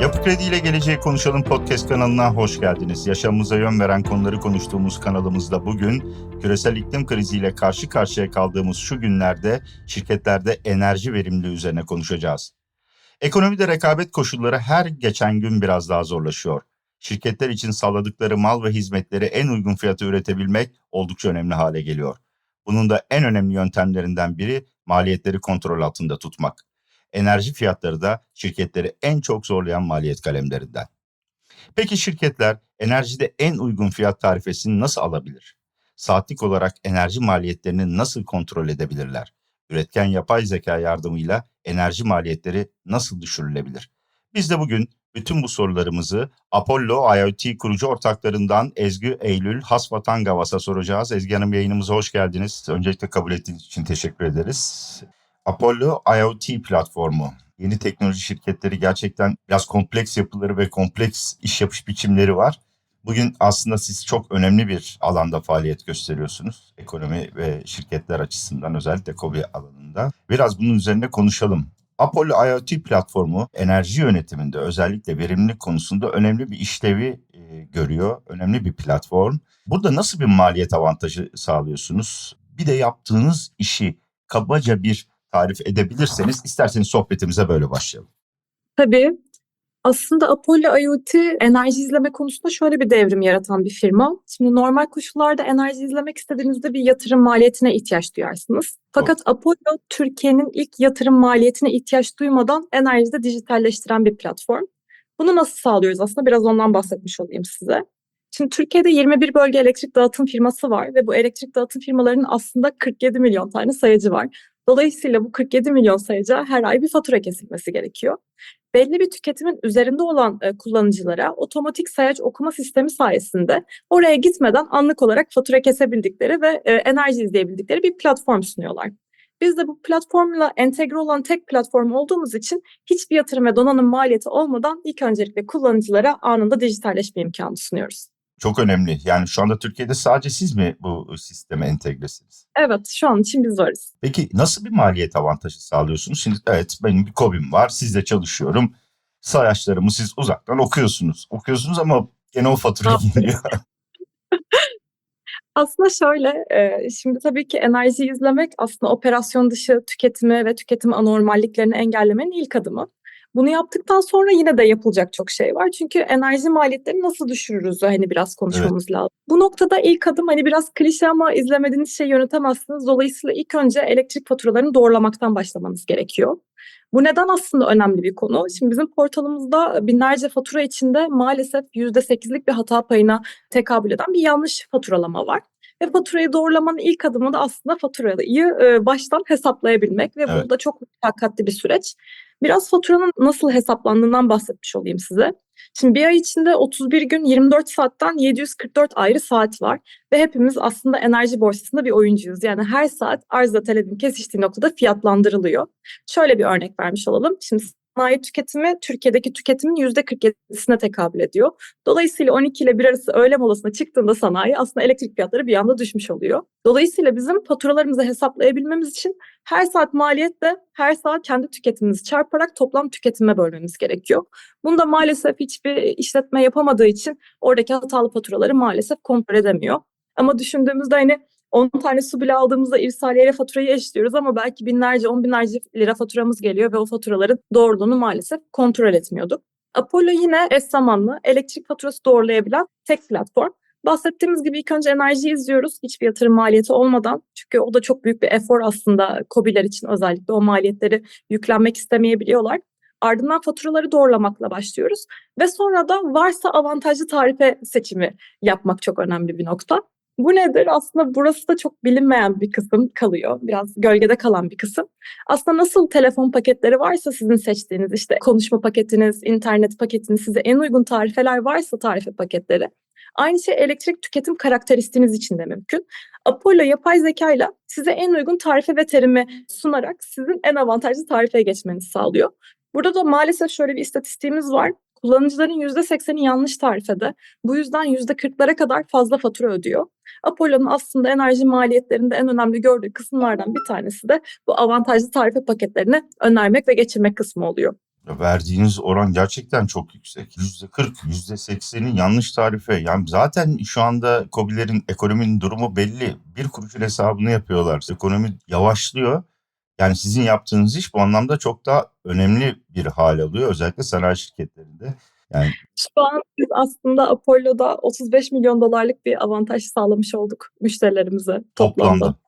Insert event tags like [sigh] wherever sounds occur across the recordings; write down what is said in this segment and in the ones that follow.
Yapı Kredi ile Geleceği Konuşalım podcast kanalına hoş geldiniz. Yaşamımıza yön veren konuları konuştuğumuz kanalımızda bugün küresel iklim kriziyle karşı karşıya kaldığımız şu günlerde şirketlerde enerji verimliliği üzerine konuşacağız. Ekonomide rekabet koşulları her geçen gün biraz daha zorlaşıyor. Şirketler için sağladıkları mal ve hizmetleri en uygun fiyata üretebilmek oldukça önemli hale geliyor. Bunun da en önemli yöntemlerinden biri maliyetleri kontrol altında tutmak enerji fiyatları da şirketleri en çok zorlayan maliyet kalemlerinden. Peki şirketler enerjide en uygun fiyat tarifesini nasıl alabilir? Saatlik olarak enerji maliyetlerini nasıl kontrol edebilirler? Üretken yapay zeka yardımıyla enerji maliyetleri nasıl düşürülebilir? Biz de bugün bütün bu sorularımızı Apollo IoT kurucu ortaklarından Ezgi Eylül Hasvatan Gavas'a soracağız. Ezgi Hanım yayınımıza hoş geldiniz. Öncelikle kabul ettiğiniz için teşekkür ederiz. Apollo IoT platformu. Yeni teknoloji şirketleri gerçekten biraz kompleks yapıları ve kompleks iş yapış biçimleri var. Bugün aslında siz çok önemli bir alanda faaliyet gösteriyorsunuz. Ekonomi ve şirketler açısından özellikle KOBİ alanında. Biraz bunun üzerine konuşalım. Apollo IoT platformu enerji yönetiminde özellikle verimlilik konusunda önemli bir işlevi e, görüyor. Önemli bir platform. Burada nasıl bir maliyet avantajı sağlıyorsunuz? Bir de yaptığınız işi kabaca bir tarif edebilirseniz isterseniz sohbetimize böyle başlayalım. Tabii. Aslında Apollo IoT enerji izleme konusunda şöyle bir devrim yaratan bir firma. Şimdi normal koşullarda enerji izlemek istediğinizde bir yatırım maliyetine ihtiyaç duyarsınız. Fakat Apollo Türkiye'nin ilk yatırım maliyetine ihtiyaç duymadan enerjide dijitalleştiren bir platform. Bunu nasıl sağlıyoruz aslında biraz ondan bahsetmiş olayım size. Şimdi Türkiye'de 21 bölge elektrik dağıtım firması var ve bu elektrik dağıtım firmalarının aslında 47 milyon tane sayacı var. Dolayısıyla bu 47 milyon sayıca her ay bir fatura kesilmesi gerekiyor. Belli bir tüketimin üzerinde olan e, kullanıcılara otomatik sayaç okuma sistemi sayesinde oraya gitmeden anlık olarak fatura kesebildikleri ve e, enerji izleyebildikleri bir platform sunuyorlar. Biz de bu platformla entegre olan tek platform olduğumuz için hiçbir yatırım ve donanım maliyeti olmadan ilk öncelikle kullanıcılara anında dijitalleşme imkanı sunuyoruz. Çok önemli. Yani şu anda Türkiye'de sadece siz mi bu sisteme entegresiniz? Evet, şu an için biz varız. Peki nasıl bir maliyet avantajı sağlıyorsunuz? Şimdi evet benim bir KOBİ'm var, sizle çalışıyorum. Sayaçlarımı siz uzaktan okuyorsunuz. Okuyorsunuz ama gene o fatura geliyor. [laughs] Aslında şöyle, e, şimdi tabii ki enerji izlemek aslında operasyon dışı tüketimi ve tüketim anormalliklerini engellemenin ilk adımı. Bunu yaptıktan sonra yine de yapılacak çok şey var. Çünkü enerji maliyetlerini nasıl düşürürüz hani biraz konuşmamız evet. lazım. Bu noktada ilk adım hani biraz klişe ama izlemediğiniz şeyi yönetemezsiniz. Dolayısıyla ilk önce elektrik faturalarını doğrulamaktan başlamanız gerekiyor. Bu neden aslında önemli bir konu? Şimdi bizim portalımızda binlerce fatura içinde maalesef %8'lik bir hata payına tekabül eden bir yanlış faturalama var. Ve faturayı doğrulamanın ilk adımı da aslında faturayı e, baştan hesaplayabilmek ve evet. bu da çok meşakkatli bir süreç. Biraz faturanın nasıl hesaplandığından bahsetmiş olayım size. Şimdi bir ay içinde 31 gün 24 saatten 744 ayrı saat var ve hepimiz aslında enerji borsasında bir oyuncuyuz. Yani her saat arzla talebin kesiştiği noktada fiyatlandırılıyor. Şöyle bir örnek vermiş olalım. Şimdi sanayi tüketimi Türkiye'deki tüketimin %47'sine tekabül ediyor. Dolayısıyla 12 ile 1 arası öğle molasına çıktığında sanayi aslında elektrik fiyatları bir anda düşmüş oluyor. Dolayısıyla bizim faturalarımızı hesaplayabilmemiz için her saat maliyetle her saat kendi tüketimimizi çarparak toplam tüketime bölmemiz gerekiyor. Bunu da maalesef hiçbir işletme yapamadığı için oradaki hatalı faturaları maalesef kontrol edemiyor. Ama düşündüğümüzde hani 10 tane su bile aldığımızda irsaliyeyle faturayı eşliyoruz ama belki binlerce, on binlerce lira faturamız geliyor ve o faturaların doğruluğunu maalesef kontrol etmiyorduk. Apollo yine eş zamanlı elektrik faturası doğrulayabilen tek platform. Bahsettiğimiz gibi ilk önce enerji izliyoruz hiçbir yatırım maliyeti olmadan. Çünkü o da çok büyük bir efor aslında COBİ'ler için özellikle o maliyetleri yüklenmek istemeyebiliyorlar. Ardından faturaları doğrulamakla başlıyoruz ve sonra da varsa avantajlı tarife seçimi yapmak çok önemli bir nokta. Bu nedir? Aslında burası da çok bilinmeyen bir kısım kalıyor. Biraz gölgede kalan bir kısım. Aslında nasıl telefon paketleri varsa sizin seçtiğiniz işte konuşma paketiniz, internet paketiniz size en uygun tarifeler varsa tarife paketleri. Aynı şey elektrik tüketim karakteristiğiniz için de mümkün. Apollo yapay zeka ile size en uygun tarife ve terimi sunarak sizin en avantajlı tarifeye geçmenizi sağlıyor. Burada da maalesef şöyle bir istatistiğimiz var. Kullanıcıların %80'i yanlış tarifede. Bu yüzden %40'lara kadar fazla fatura ödüyor. Apollo'nun aslında enerji maliyetlerinde en önemli gördüğü kısımlardan bir tanesi de bu avantajlı tarife paketlerini önermek ve geçirmek kısmı oluyor. Verdiğiniz oran gerçekten çok yüksek. %40, %80'i yanlış tarife. Yani zaten şu anda KOBİ'lerin ekonominin durumu belli. Bir kuruşun hesabını yapıyorlar. Ekonomi yavaşlıyor. Yani sizin yaptığınız iş bu anlamda çok daha önemli bir hal alıyor. Özellikle sanayi şirketlerinde. Yani Şu an biz aslında Apollo'da 35 milyon dolarlık bir avantaj sağlamış olduk müşterilerimize toplamda. toplamda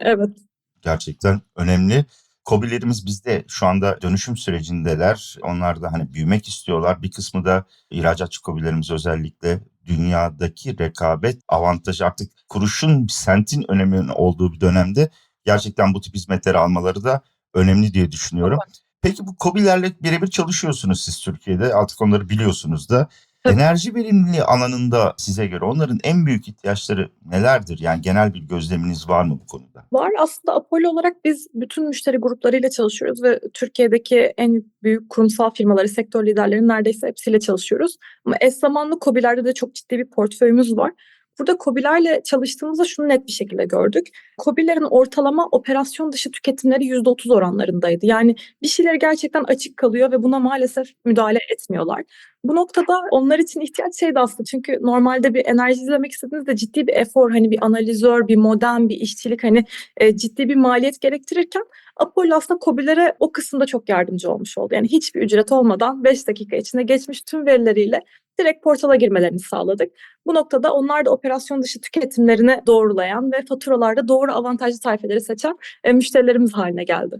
Evet. gerçekten önemli. KOBİ'lerimiz bizde şu anda dönüşüm sürecindeler. Onlar da hani büyümek istiyorlar. Bir kısmı da ihracatçı KOBİ'lerimiz özellikle dünyadaki rekabet avantajı artık kuruşun sentin öneminin olduğu bir dönemde gerçekten bu tip hizmetleri almaları da önemli diye düşünüyorum. Peki bu KOBİ'lerle birebir çalışıyorsunuz siz Türkiye'de. Artık onları biliyorsunuz da. Tabii. Enerji verimliliği alanında size göre onların en büyük ihtiyaçları nelerdir? Yani genel bir gözleminiz var mı bu konuda? Var. Aslında Apollo olarak biz bütün müşteri gruplarıyla çalışıyoruz ve Türkiye'deki en büyük kurumsal firmaları, sektör liderlerinin neredeyse hepsiyle çalışıyoruz. Ama eş zamanlı KOBİ'lerde de çok ciddi bir portföyümüz var. Burada KOBİ'lerle çalıştığımızda şunu net bir şekilde gördük. KOBİ'lerin ortalama operasyon dışı tüketimleri %30 oranlarındaydı. Yani bir şeyleri gerçekten açık kalıyor ve buna maalesef müdahale etmiyorlar. Bu noktada onlar için ihtiyaç şeydi aslında. Çünkü normalde bir enerji izlemek istediğinizde ciddi bir efor, hani bir analizör, bir modem, bir işçilik hani e, ciddi bir maliyet gerektirirken Apollo aslında KOBİ'lere o kısımda çok yardımcı olmuş oldu. Yani hiçbir ücret olmadan 5 dakika içinde geçmiş tüm verileriyle direkt portala girmelerini sağladık. Bu noktada onlar da operasyon dışı tüketimlerini doğrulayan ve faturalarda doğru avantajlı tayfeleri seçen e, müşterilerimiz haline geldi.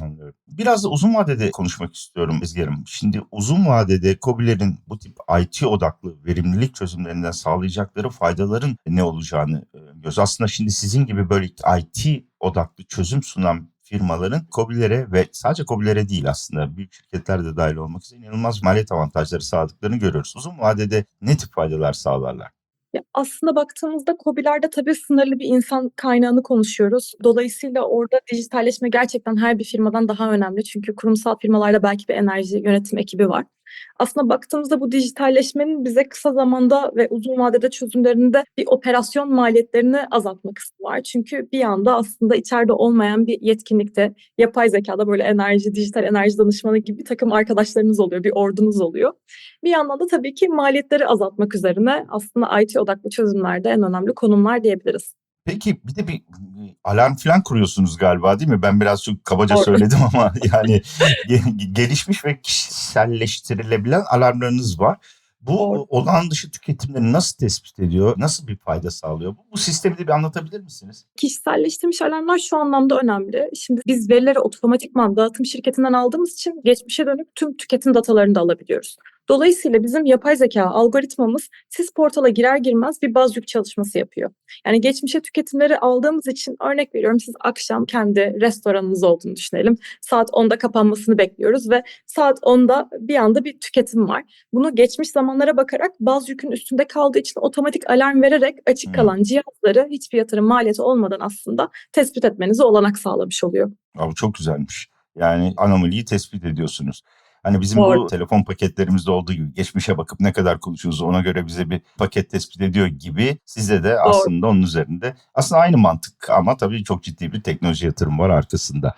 Anlıyorum. Biraz da uzun vadede konuşmak istiyorum Ezgi. Şimdi uzun vadede KOBİ'lerin bu tip IT odaklı verimlilik çözümlerinden sağlayacakları faydaların ne olacağını e, göz. Aslında şimdi sizin gibi böyle IT odaklı çözüm sunan firmaların KOBİ'lere ve sadece KOBİ'lere değil aslında büyük şirketler de dahil olmak üzere inanılmaz maliyet avantajları sağladıklarını görüyoruz. Uzun vadede ne tip faydalar sağlarlar? Ya aslında baktığımızda KOBİ'lerde tabii sınırlı bir insan kaynağını konuşuyoruz. Dolayısıyla orada dijitalleşme gerçekten her bir firmadan daha önemli. Çünkü kurumsal firmalarda belki bir enerji yönetim ekibi var. Aslında baktığımızda bu dijitalleşmenin bize kısa zamanda ve uzun vadede çözümlerinde bir operasyon maliyetlerini azaltma kısmı var. Çünkü bir anda aslında içeride olmayan bir yetkinlikte yapay zekada böyle enerji, dijital enerji danışmanı gibi bir takım arkadaşlarınız oluyor, bir ordunuz oluyor. Bir yandan da tabii ki maliyetleri azaltmak üzerine aslında IT odaklı çözümlerde en önemli konumlar diyebiliriz. Peki bir de bir, alarm falan kuruyorsunuz galiba değil mi? Ben biraz çok kabaca Doğru. söyledim ama [laughs] yani ge- gelişmiş ve kişiselleştirilebilen alarmlarınız var. Bu Doğru. olağan dışı tüketimleri nasıl tespit ediyor? Nasıl bir fayda sağlıyor? Bu, bu sistemi de bir anlatabilir misiniz? Kişiselleştirilmiş alarmlar şu anlamda önemli. Şimdi biz verileri otomatikman dağıtım şirketinden aldığımız için geçmişe dönük tüm tüketim datalarını da alabiliyoruz. Dolayısıyla bizim yapay zeka algoritmamız siz portala girer girmez bir baz yük çalışması yapıyor. Yani geçmişe tüketimleri aldığımız için örnek veriyorum siz akşam kendi restoranınız olduğunu düşünelim. Saat 10'da kapanmasını bekliyoruz ve saat 10'da bir anda bir tüketim var. Bunu geçmiş zamanlara bakarak baz yükün üstünde kaldığı için otomatik alarm vererek açık Hmm. kalan cihazları hiçbir yatırım maliyeti olmadan aslında tespit etmenize olanak sağlamış oluyor. Aa, bu çok güzelmiş. Yani anomaliyi tespit ediyorsunuz. Hani bizim Doğru. bu telefon paketlerimizde olduğu gibi geçmişe bakıp ne kadar konuşuyoruz ona göre bize bir paket tespit ediyor gibi sizde de aslında onun üzerinde aslında aynı mantık ama tabii çok ciddi bir teknoloji yatırım var arkasında.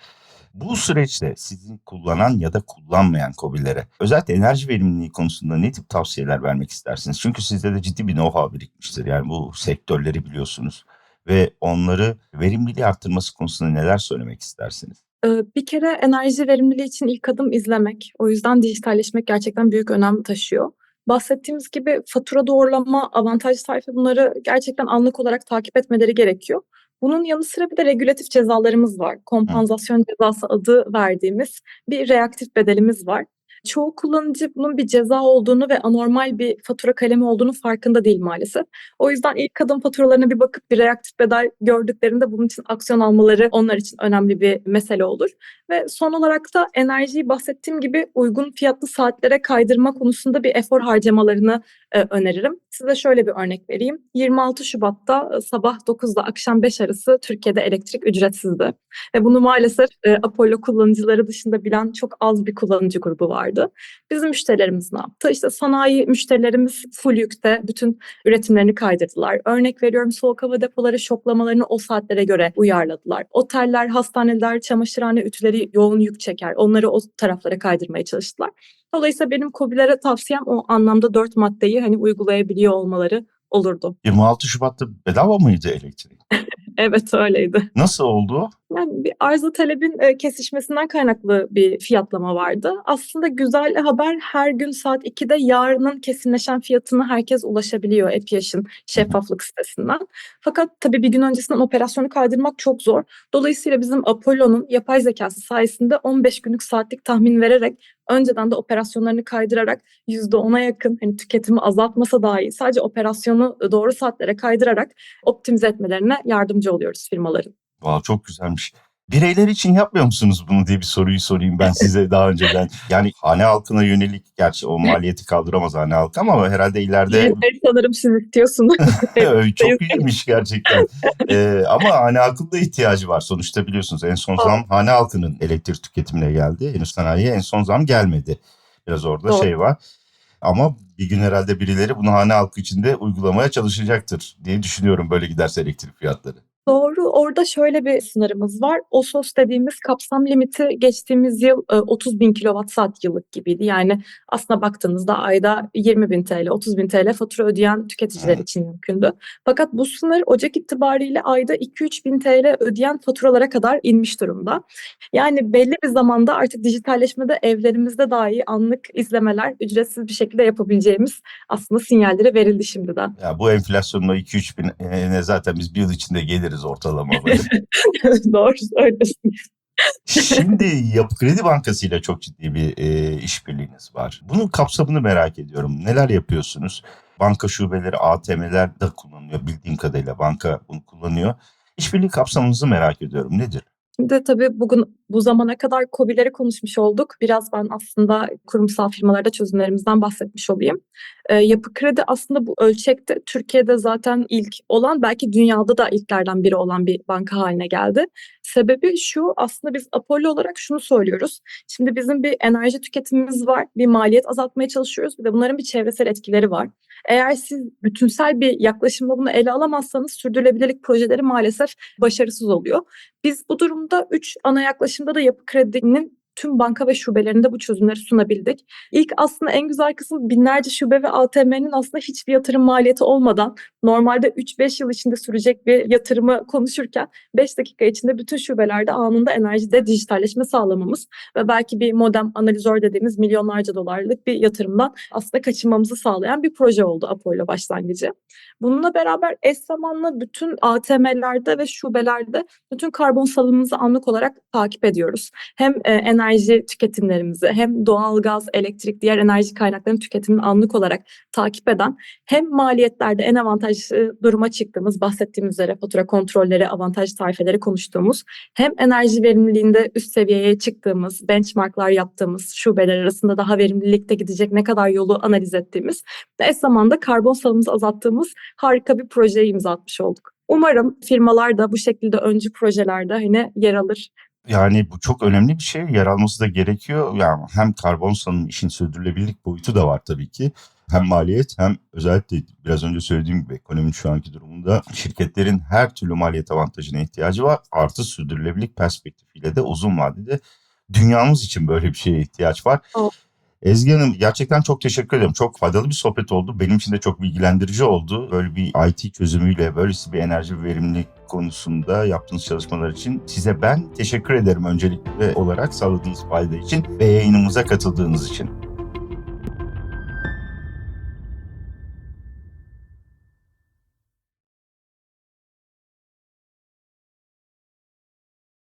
Bu süreçte sizin kullanan ya da kullanmayan KOBİ'lere özellikle enerji verimliliği konusunda ne tip tavsiyeler vermek istersiniz? Çünkü sizde de ciddi bir know-how birikmiştir. Yani bu sektörleri biliyorsunuz ve onları verimliliği arttırması konusunda neler söylemek istersiniz? Bir kere enerji verimliliği için ilk adım izlemek. O yüzden dijitalleşmek gerçekten büyük önem taşıyor. Bahsettiğimiz gibi fatura doğrulama, avantaj sayfa bunları gerçekten anlık olarak takip etmeleri gerekiyor. Bunun yanı sıra bir de regülatif cezalarımız var. Kompansasyon cezası adı verdiğimiz bir reaktif bedelimiz var. Çoğu kullanıcı bunun bir ceza olduğunu ve anormal bir fatura kalemi olduğunu farkında değil maalesef. O yüzden ilk adım faturalarına bir bakıp bir reaktif bedel gördüklerinde bunun için aksiyon almaları onlar için önemli bir mesele olur. Ve son olarak da enerjiyi bahsettiğim gibi uygun fiyatlı saatlere kaydırma konusunda bir efor harcamalarını e, öneririm. Size şöyle bir örnek vereyim. 26 Şubat'ta e, sabah 9 ile akşam 5 arası Türkiye'de elektrik ücretsizdi. Ve bunu maalesef e, Apollo kullanıcıları dışında bilen çok az bir kullanıcı grubu vardı. Vardı. Bizim müşterilerimiz ne yaptı? İşte sanayi müşterilerimiz full yükte bütün üretimlerini kaydırdılar. Örnek veriyorum soğuk hava depoları şoklamalarını o saatlere göre uyarladılar. Oteller, hastaneler, çamaşırhane ütüleri yoğun yük çeker. Onları o taraflara kaydırmaya çalıştılar. Dolayısıyla benim KOBİ'lere tavsiyem o anlamda dört maddeyi hani uygulayabiliyor olmaları olurdu. 26 Şubat'ta bedava mıydı elektrik? [laughs] Evet öyleydi. Nasıl oldu? Yani bir arzla talebin e, kesişmesinden kaynaklı bir fiyatlama vardı. Aslında güzel haber her gün saat 2'de yarının kesinleşen fiyatına herkes ulaşabiliyor EPİAŞ'ın şeffaflık sitesinden. Fakat tabii bir gün öncesinden operasyonu kaydırmak çok zor. Dolayısıyla bizim Apollo'nun yapay zekası sayesinde 15 günlük saatlik tahmin vererek önceden de operasyonlarını kaydırarak %10'a yakın hani tüketimi azaltmasa dahi sadece operasyonu doğru saatlere kaydırarak optimize etmelerine yardımcı oluyoruz firmaların. Valla çok güzelmiş. Bireyler için yapmıyor musunuz bunu diye bir soruyu sorayım ben size daha önceden. Yani hane halkına yönelik, gerçi o maliyeti kaldıramaz hane halkı ama herhalde ileride Yenileri sanırım siz istiyorsun. [laughs] [laughs] çok iyiymiş gerçekten. Ee, ama hane halkının da ihtiyacı var. Sonuçta biliyorsunuz en son zam hane halkının elektrik tüketimine geldi. Henüz sanayiye en son zam gelmedi. Biraz orada Doğru. şey var. Ama bir gün herhalde birileri bunu hane halkı içinde uygulamaya çalışacaktır diye düşünüyorum böyle giderse elektrik fiyatları. Doğru. Orada şöyle bir sınırımız var. OSOS dediğimiz kapsam limiti geçtiğimiz yıl e, 30 bin kilowatt saat yıllık gibiydi. Yani aslında baktığınızda ayda 20 bin TL, 30 bin TL fatura ödeyen tüketiciler Evet. için mümkündü. Fakat bu sınır Ocak itibariyle ayda 2-3 bin TL ödeyen faturalara kadar inmiş durumda. Yani belli bir zamanda artık dijitalleşmede evlerimizde dahi anlık izlemeler ücretsiz bir şekilde yapabileceğimiz aslında sinyalleri verildi şimdiden. Ya bu enflasyonla 2-3 bin e, zaten biz bir yıl içinde geliriz ortalama. böyle. [laughs] Doğru söylüyorsun. Şimdi Yapı Kredi Bankası ile çok ciddi bir e, işbirliğiniz var. Bunun kapsamını merak ediyorum. Neler yapıyorsunuz? Banka şubeleri, ATM'ler de kullanılıyor. Bildiğim kadarıyla banka bunu kullanıyor. İşbirliği kapsamınızı merak ediyorum. Nedir? Şimdi tabii bugün bu zamana kadar KOBİ'leri konuşmuş olduk. Biraz ben aslında kurumsal firmalarda çözümlerimizden bahsetmiş olayım. Ee, Yapı Kredi aslında bu ölçekte Türkiye'de zaten ilk olan belki dünyada da ilklerden biri olan bir banka haline geldi. Sebebi şu aslında biz Apollo olarak şunu söylüyoruz. Şimdi bizim bir enerji tüketimimiz var, bir maliyet azaltmaya çalışıyoruz. Bir de bunların bir çevresel etkileri var. Eğer siz bütünsel bir yaklaşımla bunu ele alamazsanız sürdürülebilirlik projeleri maalesef başarısız oluyor. Biz bu durumda 3 ana yaklaşımda da yapı kredinin tüm banka ve şubelerinde bu çözümleri sunabildik. İlk aslında en güzel kısım binlerce şube ve ATM'nin aslında hiçbir yatırım maliyeti olmadan normalde 3-5 yıl içinde sürecek bir yatırımı konuşurken 5 dakika içinde bütün şubelerde anında enerjide dijitalleşme sağlamamız ve belki bir modem analizör dediğimiz milyonlarca dolarlık bir yatırımdan aslında kaçınmamızı sağlayan bir proje oldu Apollo başlangıcı. Bununla beraber eş zamanlı bütün ATM'lerde ve şubelerde bütün karbon salımımızı anlık olarak takip ediyoruz. Hem e, enerji tüketimlerimizi hem doğalgaz, elektrik, diğer enerji kaynaklarının tüketimini anlık olarak takip eden hem maliyetlerde en avantajlı duruma çıktığımız bahsettiğimiz üzere fatura kontrolleri, avantaj tarifeleri konuştuğumuz hem enerji verimliliğinde üst seviyeye çıktığımız, benchmarklar yaptığımız, şubeler arasında daha verimlilikte gidecek ne kadar yolu analiz ettiğimiz ve eş zamanda karbon salımımızı azalttığımız harika bir projeye imza atmış olduk. Umarım firmalar da bu şekilde öncü projelerde hani yer alır. Yani bu çok önemli bir şey. Yer alması da gerekiyor. Yani hem karbon salınım işin sürdürülebilirlik boyutu da var tabii ki. Hem maliyet hem özellikle biraz önce söylediğim gibi ekonominin şu anki durumunda şirketlerin her türlü maliyet avantajına ihtiyacı var. Artı sürdürülebilirlik perspektifiyle de uzun vadede dünyamız için böyle bir şeye ihtiyaç var. Evet. Ezgi Hanım gerçekten çok teşekkür ederim. Çok faydalı bir sohbet oldu. Benim için de çok bilgilendirici oldu. Böyle bir IT çözümüyle, böylesi bir enerji verimlilik konusunda yaptığınız çalışmalar için size ben teşekkür ederim öncelikli olarak sağladığınız fayda için ve yayınımıza katıldığınız için.